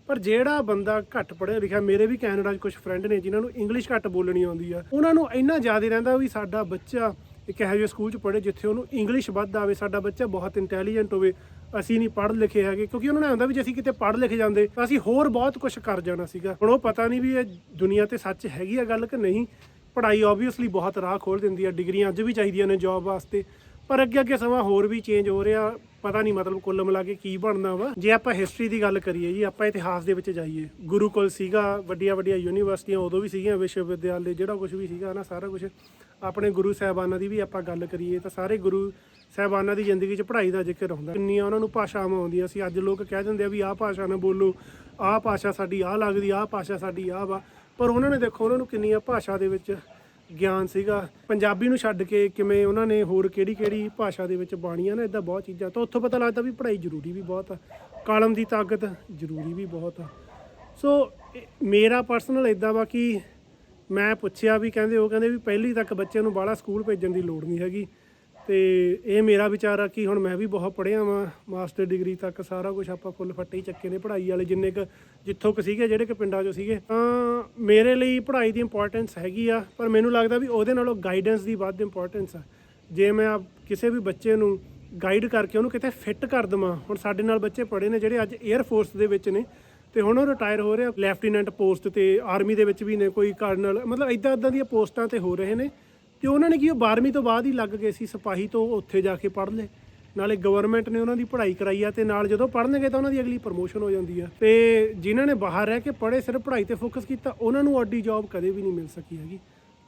ਪਰ ਜਿਹੜਾ ਬੰਦਾ ਘੱਟ ਪੜ੍ਹਿਆ ਲਿਖਿਆ, ਮੇਰੇ ਵੀ ਕੈਨੇਡਾ 'ਚ ਕੁਝ ਫਰੈਂਡ ਨੇ ਜਿਨ੍ਹਾਂ ਨੂੰ ਇੰਗਲਿਸ਼ ਘੱਟ ਬੋਲਣੀ ਆਉਂਦੀ ਆ, ਉਹਨਾਂ ਨੂੰ ਇੰਨਾ ਜ਼ਿਆਦਾ ਰਹਿੰਦਾ ਵੀ ਸਾਡਾ ਬੱਚਾ ਇੱਕ ਇਹੋ ਜਿਹੇ ਸਕੂਲ 'ਚ ਪੜ੍ਹੇ ਜਿੱਥੇ ਉਹਨੂੰ ਇੰਗਲਿਸ਼ ਵੱਧ ਆਵੇ, ਸਾਡਾ ਬੱਚਾ ਬਹੁਤ ਇੰਟੈਲੀਜੈਂਟ ਹੋਵੇ। ਅਸੀਂ ਨਹੀਂ ਪੜ੍ਹ ਲਿਖੇ ਹੈਗੇ, ਕਿਉਂਕਿ ਉਹਨਾਂ ਨੂੰ ਆਉਂਦਾ ਵੀ ਜੇ ਅਸੀਂ ਕਿਤੇ ਪੜ੍ਹ ਲਿਖ ਜਾਂਦੇ, ਤਾਂ ਅਸੀਂ ਹੋਰ ਬਹੁਤ ਕੁਝ ਕਰ ਜਾਣਾ ਸੀਗਾ। ਹੁਣ ਉਹ ਪਤਾ ਨਹੀਂ ਵੀ ਇਹ ਦੁਨੀਆ ਤੇ ਸੱਚ ਹੈਗੀ ਆ ਗੱਲ ਕਿ ਨਹੀਂ। ਪੜ੍ਹਾਈ ਆਬਵੀਅਸਲੀ ਬਹੁਤ ਰਾਹ ਖੋਲ ਦਿੰਦੀ ਆ, ਡਿਗਰੀਆਂ ਅੱਜ ਵੀ ਚਾਹੀਦੀਆਂ ਨੇ ਜੌਬ ਵਾਸਤੇ। ਪਰ ਅੱਗੇ ਅੱਗੇ ਸਮਾਂ ਹੋਰ ਵੀ ਚੇਂਜ ਹੋ ਰਿਹਾ ਪਤਾ ਨਹੀਂ ਮਤਲਬ ਕੁੱਲ ਮਿਲਾ ਕੇ ਕੀ ਬਣਦਾ ਵਾ। ਜੇ ਆਪਾਂ ਹਿਸਟਰੀ ਦੀ ਗੱਲ ਕਰੀਏ ਜੀ, ਆਪਾਂ ਇਤਿਹਾਸ ਦੇ ਵਿੱਚ ਜਾਈਏ। ਗੁਰੂਕੁਲ ਸੀਗਾ, ਵੱਡੀਆਂ ਵੱਡੀਆਂ ਯੂਨੀਵਰਸਿਟੀਆਂ ਉਦੋਂ ਵੀ ਸੀਗੀਆਂ ਵਿਸ਼ਵ ਵਿਦਿਆਲੇ ਜਿਹੜਾ ਕੁਝ ਵੀ ਸੀਗਾ ਨਾ, ਸਾਰਾ ਕੁਝ ਆਪਣੇ ਗੁਰੂ ਸਾਹਿਬਾਨਾਂ ਦੀ ਵੀ ਆਪਾਂ ਗੱਲ ਕਰੀਏ ਤਾਂ ਸਾਰੇ ਗੁਰੂ ਸਾਹਿਬਾਨਾਂ ਦੀ ਜ਼ਿੰਦਗੀ 'ਚ ਪੜ੍ਹਾਈ ਦਾ ਜ਼ਿਕਰ ਹੁੰਦਾ। ਕਿੰਨੀਆਂ ਉਹਨਾਂ ਨੂੰ ਭਾਸ਼ਾਵਾਂ ਆਉਂਦੀਆਂ ਸੀ। ਅੱਜ ਲੋਕ ਕਹਿ ਦਿੰਦੇ ਆ ਵੀ ਆਹ ਭਾਸ਼ਾ ਨਾ ਬੋਲੋ, ਆਹ ਭਾਸ਼ਾ ਸਾਡੀ ਆਹ ਲੱਗਦੀ, ਆਹ ਭਾਸ਼ਾ ਸਾਡੀ ਆਹ ਵਾ। ਪਰ ਉਹਨਾਂ ਨੇ ਦੇਖੋ, ਉਹਨਾਂ ਨੂੰ ਕਿੰਨੀਆਂ ਭਾਸ਼ਾ ਦੇ ਵਿੱਚ ਗਿਆਨ ਸੀਗਾ। ਪੰਜਾਬੀ ਨੂੰ ਛੱਡ ਕੇ ਕਿਵੇਂ ਉਹਨਾਂ ਨੇ ਹੋਰ ਕਿਹੜੀ ਕਿਹੜੀ ਭਾਸ਼ਾ ਦੇ ਵਿੱਚ ਬਾਣੀਆਂ ਨੇ ਇਦਾਂ ਬਹੁਤ ਚੀਜ਼ਾਂ। ਤਾਂ ਉੱਥੋਂ ਪਤਾ ਲੱਗਦਾ ਵੀ ਪੜ੍ਹਾਈ ਜ਼ਰੂਰੀ ਵੀ ਬਹੁਤ ਆ। ਕਾਲਮ ਦੀ ਤਾਕਤ ਜ਼ਰੂਰੀ ਵੀ ਬਹੁਤ ਆ। ਸੋ ਮੇਰਾ ਪਰਸਨਲ ਇਦਾਂ ਵਾ ਕਿ ਮੈਂ ਪੁੱਛਿਆ ਵੀ ਕਹਿੰਦੇ, ਉਹ ਕਹਿੰਦੇ ਵੀ ਪਹਿਲੀ ਤੱਕ ਬੱਚੇ ਨੂੰ ਬਾਹਲਾ ਸਕੂਲ ਭੇਜਣ ਦੀ ਲੋੜ ਨਹੀਂ ਹੈਗੀ। ਤੇ ਇਹ ਮੇਰਾ ਵਿਚਾਰ ਆ ਕਿ ਹੁਣ ਮੈਂ ਵੀ ਬਹੁਤ ਪੜ੍ਹਿਆ ਵਾਂ ਮਾਸਟਰ ਡਿਗਰੀ ਤੱਕ ਸਾਰਾ ਕੁਝ ਆਪਾਂ ਫੁੱਲ ਫੱਟੇ ਹੀ ਚੱਕੇ ਨੇ ਪੜ੍ਹਾਈ ਵਾਲੇ, ਜਿੰਨੇ ਕ ਜਿੱਥੋਂ ਕ ਸੀਗੇ, ਜਿਹੜੇ ਕ ਪਿੰਡਾਂ 'ਚੋਂ ਸੀਗੇ। ਤਾਂ ਮੇਰੇ ਲਈ ਪੜ੍ਹਾਈ ਦੀ ਇੰਪੋਰਟੈਂਸ ਹੈਗੀ ਆ, ਪਰ ਮੈਨੂੰ ਲੱਗਦਾ ਵੀ ਉਹਦੇ ਨਾਲੋਂ ਗਾਈਡੈਂਸ ਦੀ ਵੱਧ ਇੰਪੋਰਟੈਂਸ ਆ। ਜੇ ਮੈਂ ਆਪ ਕਿਸੇ ਵੀ ਬੱਚੇ ਨੂੰ ਗਾਈਡ ਕਰਕੇ ਉਹਨੂੰ ਕਿਤੇ ਫਿੱਟ ਕਰ ਦਵਾਂ, ਹੁਣ ਸਾਡੇ ਨਾਲ ਬੱਚੇ ਪੜ੍ਹੇ ਨੇ ਜਿਹੜੇ ਅੱਜ 에ਅਰ ਫੋਰਸ ਦੇ ਵਿੱਚ ਨੇ, ਤੇ ਹੁਣ ਉਹ ਰਿਟਾਇਰ ਹੋ ਰਿਹਾ ਲੈਫਟੀਨੈਂਟ ਪੋਸਟ ਤੇ ਆਰਮੀ ਦੇ ਵਿੱਚ ਵੀ ਨੇ, ਕੋਈ ਕਰਨਲ ਮਤਲਬ ਇਦਾਂ ਇਦਾਂ ਦੀਆਂ ਪੋਸਟਾਂ ਤੇ ਹੋ ਰਹੇ ਨੇ। ਤੇ ਉਹਨਾਂ ਨੇ ਕੀ ਉਹ 12ਵੀਂ ਤੋਂ ਬਾਅਦ ਹੀ ਲੱਗ ਗਏ ਸੀ ਸਿਪਾਹੀ ਤੋਂ ਉੱਥੇ ਜਾ ਕੇ ਪੜ੍ਹ ਲਏ। ਨਾਲੇ ਗਵਰਨਮੈਂਟ ਨੇ ਉਹਨਾਂ ਦੀ ਪੜ੍ਹਾਈ ਕਰਾਈ ਆ ਤੇ ਨਾਲ ਜਦੋਂ ਪੜ੍ਹਨਗੇ ਤਾਂ ਉਹਨਾਂ ਦੀ ਅਗਲੀ ਪ੍ਰਮੋਸ਼ਨ ਹੋ ਜਾਂਦੀ ਆ। ਤੇ ਜਿਨ੍ਹਾਂ ਨੇ ਬਾਹਰ ਰਹਿ ਕੇ ਪੜ੍ਹੇ, ਸਿਰਫ ਪੜ੍ਹਾਈ ਤੇ ਫੋਕਸ ਕੀਤਾ, ਉਹਨਾਂ ਨੂੰ ਅੱਡੀ ਜੌਬ ਕਦੇ ਵੀ ਨਹੀਂ ਮਿਲ ਸਕੀ ਹੈਗੀ।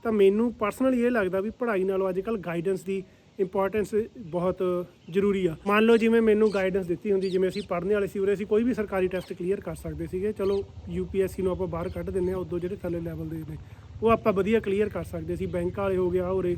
ਤਾਂ ਮੈਨੂੰ ਪਰਸਨਲੀ ਇਹ ਲੱਗਦਾ ਵੀ ਪੜ੍ਹਾਈ ਨਾਲੋਂ ਅੱਜ ਕੱਲ੍ਹ ਗਾਈਡੈਂਸ ਦੀ ਇੰਪੋਰਟੈਂਸ ਬਹੁਤ ਜ਼ਰੂਰੀ ਆ। ਮੰਨ ਲਓ ਜਿਵੇਂ ਮੈਨੂੰ ਗਾਈਡੈਂਸ ਦਿੱਤੀ ਹੁੰਦੀ, ਜਿਵੇਂ ਅਸੀਂ ਪੜ੍ਹਨੇ ਵਾਲੇ ਸੀ ਉਰੇ ਅਸੀਂ ਕੋਈ ਵੀ ਸਰਕਾਰੀ ਟੈਸਟ ਕਲੀਅਰ ਕਰ ਸਕਦੇ ਸੀਗੇ। ਚਲੋ ਯੂਪੀਐਸਸੀ ਨੂੰ ਆਪਾਂ ਬਾਹਰ ਕੱਢ ਦਿੰਨੇ ਆ, ਉਦੋਂ ਜਿਹੜੇ ਥੱਲੇ ਲੈਵਲ ਦੇ ਨੇ। ਉਹ ਆਪਾਂ ਵਧੀਆ ਕਲੀਅਰ ਕਰ ਸਕਦੇ ਸੀ ਬੈਂਕ ਵਾਲੇ ਹੋ ਗਿਆ ਉਰੇ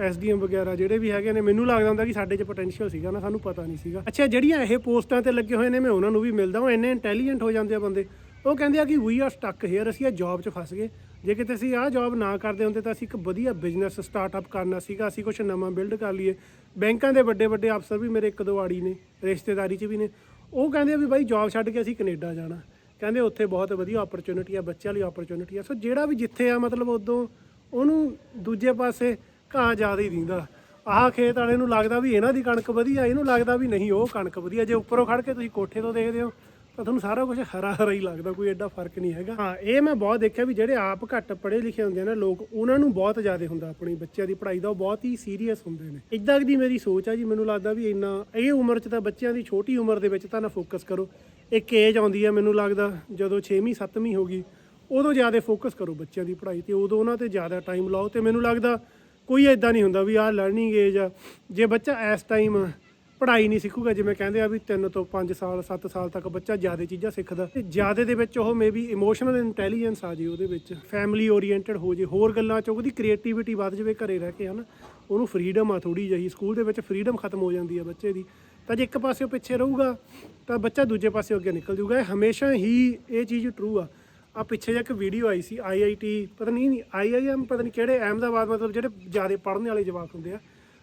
ਐਸਡੀਐਮ ਵਗੈਰਾ ਜਿਹੜੇ ਵੀ ਹੈਗੇ ਨੇ, ਮੈਨੂੰ ਲੱਗਦਾ ਹੁੰਦਾ ਕਿ ਸਾਡੇ 'ਚ ਪੋਟੈਂਸ਼ੀਅਲ ਸੀਗਾ ਨਾ, ਸਾਨੂੰ ਪਤਾ ਨਹੀਂ ਸੀਗਾ। ਅੱਛਾ, ਜਿਹੜੀਆਂ ਇਹ ਪੋਸਟਾਂ ਤੇ ਲੱਗੇ ਹੋਏ ਨੇ, ਮੈਂ ਉਹਨਾਂ ਨੂੰ ਵੀ ਮਿਲਦਾ ਉਹ ਇੰਨੇ ਇੰਟੈਲੀਜੈਂਟ ਹੋ ਜਾਂਦੇ ਆ ਬੰਦੇ। ਉਹ ਕਹਿੰਦੇ ਆ ਕਿ ਵੀ ਆਰ ਸਟਕ ਹੇਅਰ ਅਸੀਂ ਇਹ ਜੌਬ 'ਚ ਫਸ ਗਏ। ਜੇ ਕਿਤੇ ਅਸੀਂ ਆਹ ਜੌਬ ਨਾ ਕਰਦੇ ਹੁੰਦੇ, ਤਾਂ ਅਸੀਂ ਇੱਕ ਵਧੀਆ ਬਿਜ਼ਨਸ ਸਟਾਰਟਅਪ ਕਰਨਾ ਸੀਗਾ, ਅਸੀਂ ਕੁਝ ਨਵਾਂ ਬਿਲਡ ਕਰ ਲਈਏ। ਬੈਂਕਾਂ ਦੇ ਵੱਡੇ ਵੱਡੇ ਅਫਸਰ ਵੀ ਮੇਰੇ ਇੱਕ ਦੋ ਆੜੀ ਨੇ, ਰਿਸ਼ਤੇਦਾਰੀ 'ਚ ਵੀ ਨੇ। ਉਹ ਕਹਿੰਦੇ ਆ ਵੀ ਬਾਈ ਜੌਬ ਛੱਡ ਕੇ ਅਸੀਂ ਕੈਨੇਡਾ ਜਾਣਾ। ਕਹਿੰਦੇ ਉੱਥੇ ਬਹੁਤ ਵਧੀਆ ਓਪਰਚੁਨਿਟੀ ਆ, ਬੱਚਿਆਂ ਲਈ ਓਪਰਚੁਨਿਟੀ ਆ। ਸੋ ਜਿਹੜਾ ਵੀ ਜਿੱਥੇ ਆ, ਮਤਲਬ ਉਦੋਂ ਉਹਨੂੰ ਦੂਜੇ ਪਾਸੇ ਘਾਹ ਜ਼ਿਆਦਾ ਹੀ ਦਿੰਦਾ। ਆਹ ਖੇਤ ਵਾਲੇ ਨੂੰ ਲੱਗਦਾ ਵੀ ਇਹਨਾਂ ਦੀ ਕਣਕ ਵਧੀਆ, ਇਹਨੂੰ ਲੱਗਦਾ ਵੀ ਨਹੀਂ, ਉਹ ਕਣਕ ਵਧੀਆ। ਜੇ ਉੱਪਰੋਂ ਖੜ ਕੇ ਤੁਸੀਂ ਕੋਠੇ ਤੋਂ ਦੇਖਦੇ ਹੋ, ਤਾਂ ਤੁਹਾਨੂੰ ਸਾਰਾ ਕੁਝ ਹਰਾ ਹਰਾ ਹੀ ਲੱਗਦਾ, ਕੋਈ ਐਡਾ ਫ਼ਰਕ ਨਹੀਂ ਹੈਗਾ। ਹਾਂ, ਇਹ ਮੈਂ ਬਹੁਤ ਦੇਖਿਆ ਵੀ ਜਿਹੜੇ ਆਪ ਘੱਟ ਪੜ੍ਹੇ ਲਿਖੇ ਹੁੰਦੇ ਨੇ, ਲੋਕ ਉਹਨਾਂ ਨੂੰ ਬਹੁਤ ਜ਼ਿਆਦਾ ਹੁੰਦਾ ਆਪਣੀ ਬੱਚਿਆਂ ਦੀ ਪੜ੍ਹਾਈ ਦਾ, ਉਹ ਬਹੁਤ ਹੀ ਸੀਰੀਅਸ ਹੁੰਦੇ ਨੇ। ਇਦਾਂ ਦੀ ਮੇਰੀ ਸੋਚ ਆ ਜੀ, ਮੈਨੂੰ ਲੱਗਦਾ ਵੀ ਇੰਨਾ, ਇਹ ਉਮਰ 'ਚ ਤਾਂ ਬੱਚਿਆਂ ਦੀ ਛੋਟੀ ਉਮਰ ਦੇ ਵਿੱਚ ਤਾਂ ਨਾ ਫੋਕਸ ਕਰੋ। ਇੱਕ ਏਜ ਆਉਂਦੀ ਹੈ ਮੈਨੂੰ ਲੱਗਦਾ, ਜਦੋਂ 6ਵੀਂ 7ਵੀਂ ਹੋ ਗਈ, ਉਦੋਂ ਜ਼ਿਆਦਾ ਫੋਕਸ ਕਰੋ ਬੱਚਿਆਂ ਦੀ ਪੜ੍ਹਾਈ ਤੇ, ਉਦੋਂ ਉਹਨਾਂ ਤੇ ਜ਼ਿਆਦਾ ਟਾਈਮ ਲਾਓ ਤੇ ਮੈਨੂੰ ਲੱਗਦਾ ਕੋਈ ਐਦਾਂ ਨਹੀਂ ਹੁੰਦਾ ਵੀ ਆਹ ਲਰਨਿੰਗ ਏਜ ਆ। ਜੇ ਬੱਚਾ ਇਸ ਟਾਈਮ ਪੜ੍ਹਾਈ ਨਹੀਂ ਸਿੱਖੂਗਾ, ਜਿਵੇਂ ਕਹਿੰਦੇ ਆ ਵੀ 3 ਤੋਂ 5 ਸਾਲ 7 ਸਾਲ ਤੱਕ ਬੱਚਾ ਜ਼ਿਆਦਾ ਚੀਜ਼ਾਂ ਸਿੱਖਦਾ, ਤੇ ਜ਼ਿਆਦਾ ਦੇ ਵਿੱਚ ਉਹ ਮੇਬੀ ਇਮੋਸ਼ਨਲ ਇੰਟੈਲੀਜੈਂਸ ਆ ਜੇ ਉਹਦੇ ਵਿੱਚ ਫੈਮਿਲੀ ਓਰੀਐਂਟਡ ਹੋ ਜੇ, ਹੋਰ ਗੱਲਾਂ ਚ ਉਹਦੀ ਕ੍ਰੀਏਟੀਵਿਟੀ ਵੱਧ ਜਾਵੇ ਘਰੇ ਰਹਿ ਕੇ ਹਨ, ਉਹਨੂੰ ਫਰੀडम ਆ ਥੋੜੀ ਜਿਹੀ ਸਕੂਲ ਦੇ ਵਿੱਚ ਫਰੀडम ਖਤਮ ਹੋ ਜਾਂਦੀ ਆ ਬੱਚੇ ਦੀ। ਤਾਂ ਜੇ ਇੱਕ ਪਾਸੇ ਪਿੱਛੇ ਰਹੂਗਾ, ਤਾਂ ਬੱਚਾ ਦੂਜੇ ਪਾਸੇ ਅੱਗੇ ਨਿਕਲ ਜਾਊਗਾ। ਇਹ ਹਮੇਸ਼ਾ ਹੀ ਇਹ ਚੀਜ਼ ਟਰੂ ਆ। ਆ ਪਿੱਛੇ ਜਿਹੇ ਇੱਕ ਵੀਡੀਓ ਆਈ ਸੀ ਆਈਆਈਟੀ ਪਤਾ ਨਹੀਂ ਆਈਆਈਐਮ ਪਤਾ ਨਹੀਂ ਕਿਹੜੇ ਅਹਿਮਦਾਬਾਦ ਮਤਲਬ ਜਿਹੜੇ ਜ਼ਿਆਦਾ ਪੜ੍ਹਨ ਵਾਲੇ ਜਵਾਕ ਹੁੰਦੇ ਆ,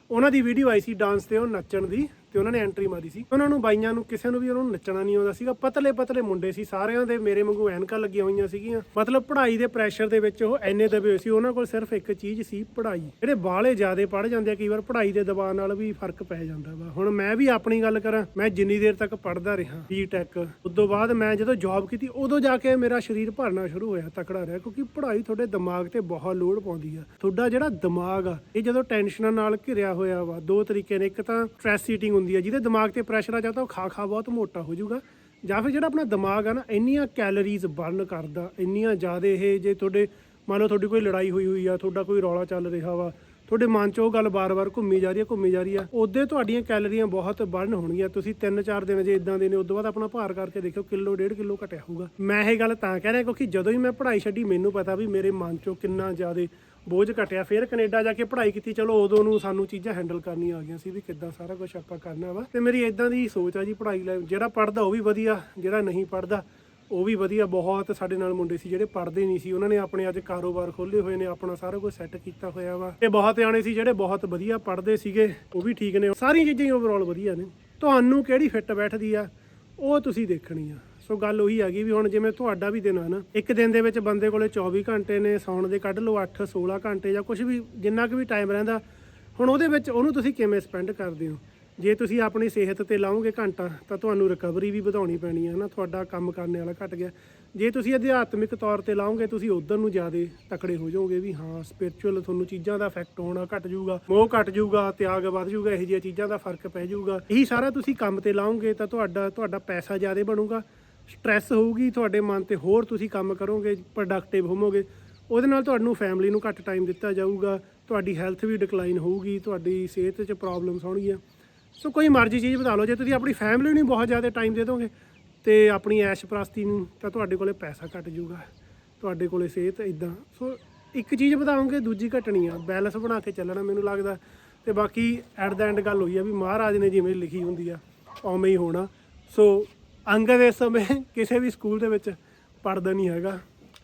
ਉਹਨਾਂ ਦੀ ਵੀਡੀਓ ਆਈ ਸੀ ਡਾਂਸ ਤੇ ਉਹ ਨੱਚਣ ਦੀ। ਤੇ ਉਹਨਾਂ ਨੇ ਐਂਟਰੀ ਮਾਰੀ ਸੀ। ਉਹਨਾਂ ਨੂੰ ਬਾਈਆਂ ਨੂੰ ਕਿਸੇ ਨੂੰ ਵੀ ਉਹਨਾਂ ਨੂੰ ਨੱਚਣਾ ਨਹੀਂ ਆਉਂਦਾ ਸੀਗਾ। ਪਤਲੇ ਪਤਲੇ ਮੁੰਡੇ ਸੀ। ਸਾਰਿਆਂ ਦੇ ਮੇਰੇ ਵਾਂਗੂ ਐਨਕਾਂ ਲੱਗੀਆਂ ਹੋਈਆਂ ਸੀਗੀਆਂ। ਮਤਲਬ ਪੜ੍ਹਾਈ ਦੇ ਪ੍ਰੈਸ਼ਰ ਦੇ ਵਿੱਚ ਉਹ ਐਨੇ ਦਬੇ ਹੋਏ ਸੀ। ਉਹਨਾਂ ਕੋਲ ਸਿਰਫ ਇੱਕ ਚੀਜ਼ ਸੀ, ਪੜ੍ਹਾਈ। ਜਿਹੜੇ ਬਾਹਲੇ ਜ਼ਿਆਦੇ ਪੜ੍ਹ ਜਾਂਦੇ ਆ, ਕਈ ਵਾਰ ਪੜ੍ਹਾਈ ਦੇ ਦਬਾਅ ਨਾਲ ਵੀ ਫ਼ਰਕ ਪੈ ਜਾਂਦਾ ਵਾ। ਹੁਣ ਮੈਂ ਵੀ ਆਪਣੀ ਗੱਲ ਕਰਾਂ, ਮੈਂ ਜਿੰਨੀ ਦੇਰ ਤੱਕ ਪੜ੍ਹਦਾ ਰਿਹਾ ਬੀਟੈਕ ਉਸ ਤੋਂ ਬਾਅਦ ਮੈਂ ਜਦੋਂ ਜੌਬ ਕੀਤੀ, ਉਦੋਂ ਜਾ ਕੇ ਮੇਰਾ ਸਰੀਰ ਭਰਨਾ ਸ਼ੁਰੂ ਹੋਇਆ, ਤਕੜਾ ਰਿਹਾ। ਕਿਉਂਕਿ ਪੜ੍ਹਾਈ ਤੁਹਾਡੇ ਦਿਮਾਗ ਤੇ ਬਹੁਤ ਲੋਡ ਪਾਉਂਦੀ ਆ। ਤੁਹਾਡਾ ਜਿਹੜਾ ਦਿਮਾਗ ਆ, ਇਹ ਜਦੋਂ ਟੈਨਸ਼ਨਾਂ ਨਾਲ ਘਿਰਿਆ ਹੋਇਆ ਵਾ, ਦੋ ਤਰੀਕੇ ਨੇ। ਇੱਕ ਤਾਂ ਸਟ੍ਰੈਸ ਈਟਿੰਗ ਹੁੰਦੀ ਆ ਜਿਹਦੇ ਦਿਮਾਗ ਤੇ ਪ੍ਰੈਸ਼ਰ ਆ ਜਾਂਦਾ ਉਹ ਖਾ ਖਾ ਬਹੁਤ ਮੋਟਾ ਹੋ ਜਾਊਗਾ। ਜਾਂ ਫਿਰ ਜਿਹੜਾ ਆਪਣਾ ਦਿਮਾਗ ਆ ਨਾ, ਇੰਨੀਆਂ ਕੈਲੋਰੀਜ਼ ਬਰਨ ਕਰਦਾ, ਇੰਨੀਆਂ ਜ਼ਿਆਦਾ ਇਹ ਜੇ ਤੁਹਾਡੇ, ਮੰਨ ਲਓ ਤੁਹਾਡੀ ਕੋਈ ਲੜਾਈ ਹੋਈ ਹੋਈ ਆ, ਤੁਹਾਡਾ ਕੋਈ ਰੌਲਾ ਚੱਲ ਰਿਹਾ ਵਾ, ਤੁਹਾਡੇ ਮਨ 'ਚ ਉਹ ਗੱਲ ਬਾਰ-ਬਾਰ ਘੁੰਮੀ ਜਾ ਰਹੀ ਹੈ ਘੁੰਮੀ ਜਾ ਰਹੀ ਹੈ ਉਹਦੇ ਤੁਹਾਡੀਆਂ ਕੈਲਰੀਆਂ ਬਹੁਤ ਬਰਨ ਹੋਣਗੀਆਂ। ਤੁਸੀਂ 3-4 ਦਿਨ ਜੇ ਇਦਾਂ ਦੇ ਨੇ, ਉਦੋਂ ਬਾਅਦ ਆਪਣਾ ਭਾਰ ਕਰਕੇ ਦੇਖਿਓ, ਕਿਲੋ, ਡੇਢ ਕਿਲੋ ਘਟਿਆ ਹੋਊਗਾ। ਮੈਂ ਇਹ ਗੱਲ ਤਾਂ ਕਹਿ ਰਿਹਾ, ਕਿਉਂਕਿ ਜਦੋਂ ਹੀ ਮੈਂ ਪੜ੍ਹਾਈ ਛੱਡੀ, ਮੈਨੂੰ ਪਤਾ ਵੀ ਮੇਰੇ ਮਨ 'ਚੋਂ ਕਿੰਨਾ ਜ਼ਿਆਦਾ ਬੋਝ ਘਟਿਆ, ਫਿਰ ਕੈਨੇਡਾ ਜਾ ਕੇ ਪੜ੍ਹਾਈ ਕੀਤੀ। ਚਲੋ ਉਦੋਂ ਨੂੰ ਸਾਨੂੰ ਚੀਜ਼ਾਂ ਹੈਂਡਲ ਕਰਨੀਆਂ ਆ ਗਈਆਂ ਸੀ ਵੀ ਕਿੱਦਾਂ ਸਾਰਾ ਕੁਝ ਆਪਾਂ ਕਰਨਾ ਵਾ। ਤੇ ਮੇਰੀ ਇਦਾਂ ਦੀ ਸੋਚ ਆ ਜੀ ਪੜ੍ਹਾਈ ਲੈ, ਜਿਹੜਾ ਪੜ੍ਹਦਾ ਉਹ ਵੀ ਵਧੀਆ, ਜਿਹੜਾ ਨਹੀਂ ਪੜ੍ਹਦਾ ਉਹ ਵੀ ਵਧੀਆ। ਬਹੁਤ ਸਾਡੇ ਨਾਲ ਮੁੰਡੇ ਸੀ ਜਿਹੜੇ ਪੜ੍ਹਦੇ ਨਹੀਂ ਸੀ। ਉਹਨਾਂ ਨੇ ਆਪਣੇ ਅੱਜ ਕਾਰੋਬਾਰ ਖੋਲ੍ਹੇ ਹੋਏ ਨੇ, ਆਪਣਾ ਸਾਰਾ ਕੁਝ ਸੈੱਟ ਕੀਤਾ ਹੋਇਆ ਵਾ। ਤੇ ਬਹੁਤ ਜਾਣੇ ਸੀ ਜਿਹੜੇ ਬਹੁਤ ਵਧੀਆ ਪੜ੍ਹਦੇ ਸੀਗੇ, ਉਹ ਵੀ ਠੀਕ ਨੇ। ਸਾਰੀਆਂ ਚੀਜ਼ਾਂ ਹੀ ਓਵਰਆਲ ਵਧੀਆ ਨੇ। ਤੁਹਾਨੂੰ ਕਿਹੜੀ ਫਿੱਟ ਬੈਠਦੀ ਆ, ਉਹ ਤੁਸੀਂ ਦੇਖਣੀ ਆ। ਸੋ ਗੱਲ ਉਹੀ ਹੈਗੀ ਵੀ ਹੁਣ ਜਿਵੇਂ ਤੁਹਾਡਾ ਵੀ ਦਿਨ ਹੈ ਨਾ, ਇੱਕ ਦਿਨ ਦੇ ਵਿੱਚ ਬੰਦੇ ਕੋਲੇ 24 ਘੰਟੇ ਨੇ, ਸੌਣ ਦੇ ਕੱਢ ਲਓ 8 16 ਘੰਟੇ ਜਾਂ ਕੁਝ ਵੀ, ਜਿੰਨਾ ਕੁ ਵੀ ਟਾਈਮ ਰਹਿੰਦਾ, ਹੁਣ ਉਹਦੇ ਵਿੱਚ ਉਹਨੂੰ ਤੁਸੀਂ ਕਿਵੇਂ ਸਪੈਂਡ ਕਰਦੇ ਹੋ? ਜੇ ਤੁਸੀਂ ਆਪਣੀ ਸਿਹਤ ਤੇ ਲਾਓਗੇ ਘੰਟਾ, ਤਾਂ ਤੁਹਾਨੂੰ ਰਿਕਵਰੀ ਵੀ ਵਧਾਉਣੀ ਪੈਣੀ ਹੈ ਨਾ, ਤੁਹਾਡਾ ਕੰਮ ਕਰਨ ਵਾਲਾ ਘਟ ਗਿਆ। ਜੇ ਤੁਸੀਂ ਅਧਿਆਤਮਿਕ ਤੌਰ ਤੇ ਲਾਓਗੇ, ਤੁਸੀਂ ਉਧਰ ਨੂੰ ਜ਼ਿਆਦਾ ਤਕੜੇ ਹੋ ਜਾਓਗੇ ਵੀ ਹਾਂ ਸਪਿਰਚੁਅਲ ਤੁਹਾਨੂੰ ਚੀਜ਼ਾਂ ਦਾ ਇਫੈਕਟ ਹੋਣਾ ਘਟ ਜਾਊਗਾ, ਮੋਹ ਘਟ ਜਾਊਗਾ, ਤਿਆਗ ਵੱਧ ਜਾਊਗਾ, ਇਹੋ ਜਿਹੀਆਂ ਚੀਜ਼ਾਂ ਦਾ ਫ਼ਰਕ ਪੈ ਜਾਊਗਾ। ਇਹੀ ਸਾਰਾ ਤੁਸੀਂ ਕੰਮ ਤੇ ਲਾਓਗੇ, ਤਾਂ ਤੁਹਾਡਾ ਤੁਹਾਡਾ ਪੈਸਾ ਜ਼ਿਆਦਾ ਬਣੂਗਾ। ਸਟ੍ਰੈਸ ਹੋਊਗੀ, ਤੁਹਾਡੇ ਮਨ ਤੇ ਹੋਰ ਤੁਸੀਂ ਕੰਮ ਕਰੋਗੇ ਪ੍ਰੋਡਕਟਿਵ ਹੋਵੋਗੇ, ਉਹਦੇ ਨਾਲ ਤੁਹਾਨੂੰ ਫੈਮਿਲੀ ਨੂੰ ਘੱਟ ਟਾਈਮ ਦਿੱਤਾ ਜਾਊਗਾ, ਤੁਹਾਡੀ ਹੈਲਥ ਵੀ ਡਿਕਲਾਈਨ ਹੋਊਗੀ, ਤੁਹਾਡੀ ਸਿਹਤ 'ਚ ਪ੍ਰੋਬਲਮਸ ਆਉਣਗੀਆਂ। ਸੋ ਕੋਈ ਮਰਜ਼ੀ ਚੀਜ਼ ਬਤਾ ਲਓ, ਜੇ ਤੁਸੀਂ ਆਪਣੀ ਫੈਮਿਲੀ ਨੂੰ ਬਹੁਤ ਜ਼ਿਆਦਾ ਟਾਈਮ ਦੇ ਦੋਗੇ, ਤੇ ਆਪਣੀ ਐਸ਼ ਪ੍ਰਸਤੀ ਨੂੰ ਤਾਂ ਤੁਹਾਡੇ ਕੋਲੇ ਪੈਸਾ ਘਟ ਜਾਊਗਾ, ਤੁਹਾਡੇ ਕੋਲੇ ਸਿਹਤ ਇਦਾਂ ਸੋ ਇੱਕ ਚੀਜ਼ ਵਧਾਉਂਗੇ ਦੂਜੀ ਘਟਣੀ ਆ। ਬੈਲੈਂਸ ਬਣਾ ਕੇ ਚੱਲਣਾ ਮੈਨੂੰ ਲੱਗਦਾ। ਤੇ ਬਾਕੀ ਐਟ ਦਾ ਐਂਡ ਗੱਲ ਹੋਈ ਆ ਵੀ ਮਹਾਰਾਜ ਨੇ ਜਿਵੇਂ ਲਿਖੀ ਹੁੰਦੀ ਆ, ਉਵੇਂ ਹੀ ਹੋਣਾ। ਸੋ ਅੰਗਦ ਇਸ ਸਮੇਂ ਕਿਸੇ ਵੀ ਸਕੂਲ ਦੇ ਵਿੱਚ ਪੜਦਾ ਨਹੀਂ ਹੈਗਾ।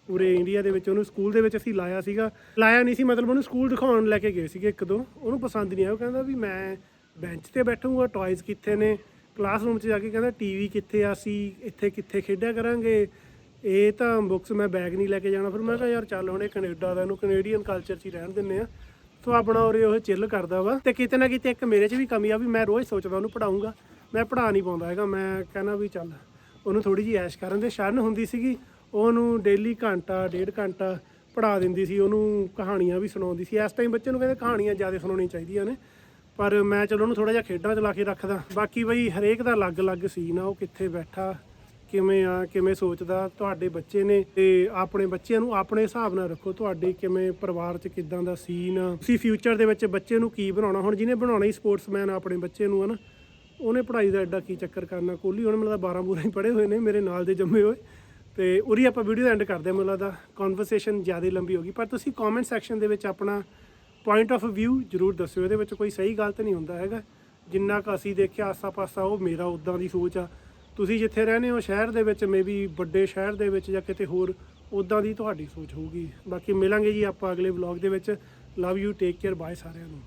ਪੂਰੇ ਇੰਡੀਆ ਦੇ ਵਿੱਚ ਉਹਨੂੰ ਸਕੂਲ ਦੇ ਵਿੱਚ ਅਸੀਂ ਲਾਇਆ ਸੀਗਾ। ਲਾਇਆ ਨਹੀਂ ਸੀ ਮਤਲਬ ਉਹਨੂੰ ਸਕੂਲ ਦਿਖਾਉਣ ਲੈ ਕੇ ਗਏ ਸੀਗੇ ਇੱਕ ਦੋ। ਉਹਨੂੰ ਪਸੰਦ ਨਹੀਂ ਆਇਆ। ਉਹ ਕਹਿੰਦਾ ਵੀ ਮੈਂ ਬੈਂਚ ਤੇ ਬੈਠੂੰਗਾ ਟੌਇਜ਼ ਕਿੱਥੇ ਨੇ? ਕਲਾਸਰੂਮ 'ਚ ਜਾ ਕੇ ਕਹਿੰਦਾ ਟੀਵੀ ਕਿੱਥੇ ਆ ਅਸੀਂ? ਇੱਥੇ ਕਿੱਥੇ ਖੇਡਿਆ ਕਰਾਂਗੇ? ਇਹ ਤਾਂ ਬੁੱਕਸ ਮੈਂ ਬੈਗ ਨਹੀਂ ਲੈ ਕੇ ਜਾਣਾ। ਫਿਰ ਮੈਂ ਕਿਹਾ ਯਾਰ ਚੱਲ ਹੁਣ ਇਹ ਕੈਨੇਡਾ ਦਾ ਇਹਨੂੰ ਕੈਨੇਡੀਅਨ ਕਲਚਰ 'ਚ ਹੀ ਰਹਿਣ ਦਿੰਨੇ ਆ ਸੋ ਆਪਣਾ ਉਰੇ ਉਹ ਚਿੱਲ ਕਰਦਾ ਵਾ। ਤੇ ਕਿਤੇ ਨਾ ਕਿਤੇ ਇੱਕ ਮੇਰੇ 'ਚ ਵੀ ਕਮੀ ਆ ਵੀ ਮੈਂ ਰੋਜ਼ ਸੋਚਦਾ ਉਹਨੂੰ ਪੜਾਉਂਗਾ ਮੈਂ ਪੜਾ ਨਹੀਂ ਪਾਉਂਦਾ ਹੈਗਾ, ਮੈਂ ਕਹਿੰਦਾ ਵੀ ਚੱਲ ਉਹਨੂੰ ਥੋੜੀ ਜਿਹੀ ਐਸ਼ ਕਰਨ ਦੇ। ਸ਼ਰਨ ਹੁੰਦੀ ਸੀਗੀ, ਉਹਨੂੰ ਡੇਲੀ ਘੰਟਾ, ਡੇਢ ਘੰਟਾ ਪੜਾ ਦਿੰਦੀ ਸੀ, ਉਹਨੂੰ ਕਹਾਣੀਆਂ ਵੀ ਸੁਣਾਉਂਦੀ ਸੀ। ਇਸ ਟਾਈਮ ਬੱਚੇ ਨੂੰ ਕਹਿੰਦੇ ਕਹਾਣੀਆਂ ਜ਼ਿਆਦਾ ਸੁਣਾਉਣੀਆਂ ਚਾਹੀਦੀਆਂ ਨੇ, ਪਰ ਮੈਂ ਚਲੋ ਉਹਨੂੰ ਥੋੜਾ ਜਿਹਾ ਖੇਡਾਂ 'ਚ ਲਾ ਕੇ ਰੱਖਦਾ। ਬਾਕੀ ਬਈ ਹਰੇਕ ਦਾ ਅਲੱਗ-ਅਲੱਗ ਸੀਨ ਆ, ਉਹ ਕਿੱਥੇ ਬੈਠਾ, ਕਿਵੇਂ ਆ, ਕਿਵੇਂ ਸੋਚਦਾ, ਤੁਹਾਡੇ ਬੱਚੇ ਨੇ ਤੇ ਆਪਣੇ ਬੱਚਿਆਂ ਨੂੰ ਆਪਣੇ ਹਿਸਾਬ ਨਾਲ ਰੱਖੋ, ਤੁਹਾਡੇ ਕਿਵੇਂ ਪਰਿਵਾਰ 'ਚ ਕਿਦਾਂ ਦਾ ਸੀਨ ਆ। ਤੁਸੀਂ ਫਿਊਚਰ ਦੇ ਵਿੱਚ ਬੱਚੇ ਨੂੰ ਕੀ ਬਣਾਉਣਾ? ਹੁਣ ਜਿਹਨੇ ਬਣਾਉਣਾ ਹੀ ਸਪੋਰਟਸਮੈਨ ਆਪਣੇ ਬੱਚੇ ਨੂੰ ਹਨਾ ਉਹਨੇ ਪੜ੍ਹਾਈ ਦਾ ਐਡਾ ਕੀ ਚੱਕਰ ਕਰਨਾ? ਕੋਹਲੀ ਉਹਨੇ ਮਤਲਬ 12 ਬੂਰਾ ਹੀ ਪੜ੍ਹੇ ਹੋਏ ਨੇ, ਮੇਰੇ ਨਾਲ ਦੇ ਜੰਮੇ ਹੋਏ। ਤੇ ਉਰੀ ਆਪਾਂ ਵੀਡੀਓ ਐਂਡ ਕਰਦੇ ਹਾਂ ਮਤਲਬ ਦਾ ਕਨਵਰਸੇਸ਼ਨ ਜ਼ਿਆਦਾ ਲੰਬੀ ਹੋ ਗਈ। ਪਰ ਤੁਸੀਂ ਕਮੈਂਟ ਸੈਕਸ਼ਨ ਦੇ ਵਿੱਚ ਆਪਣਾ ਪੁਆਇੰਟ ਆਫ ਵਿਊ ਜਰੂਰ ਦੱਸਿਓ। ਇਹਦੇ ਵਿੱਚ ਕੋਈ ਸਹੀ ਗਲਤ ਨਹੀਂ ਹੁੰਦਾ ਹੈਗਾ। ਜਿੰਨਾ ਕੁ ਅਸੀਂ ਦੇਖਿਆ ਆਸਾ ਪਾਸਾ ਉਹ ਮੇਰਾ ਉਦਾਂ ਦੀ ਸੋਚ ਆ। ਤੁਸੀਂ ਜਿੱਥੇ ਰਹਿੰਦੇ ਹੋ ਸ਼ਹਿਰ ਦੇ ਵਿੱਚ ਮੇਬੀ ਵੱਡੇ ਸ਼ਹਿਰ ਦੇ ਵਿੱਚ ਜਾਂ ਕਿਤੇ ਹੋਰ ਉਦਾਂ ਦੀ ਤੁਹਾਡੀ ਸੋਚ ਹੋਊਗੀ। ਬਾਕੀ ਮਿਲਾਂਗੇ ਜੀ ਆਪਾਂ ਅਗਲੇ ਵਲੌਗ ਦੇ ਵਿੱਚ। Love you take care bye ਸਾਰਿਆਂ ਨੂੰ।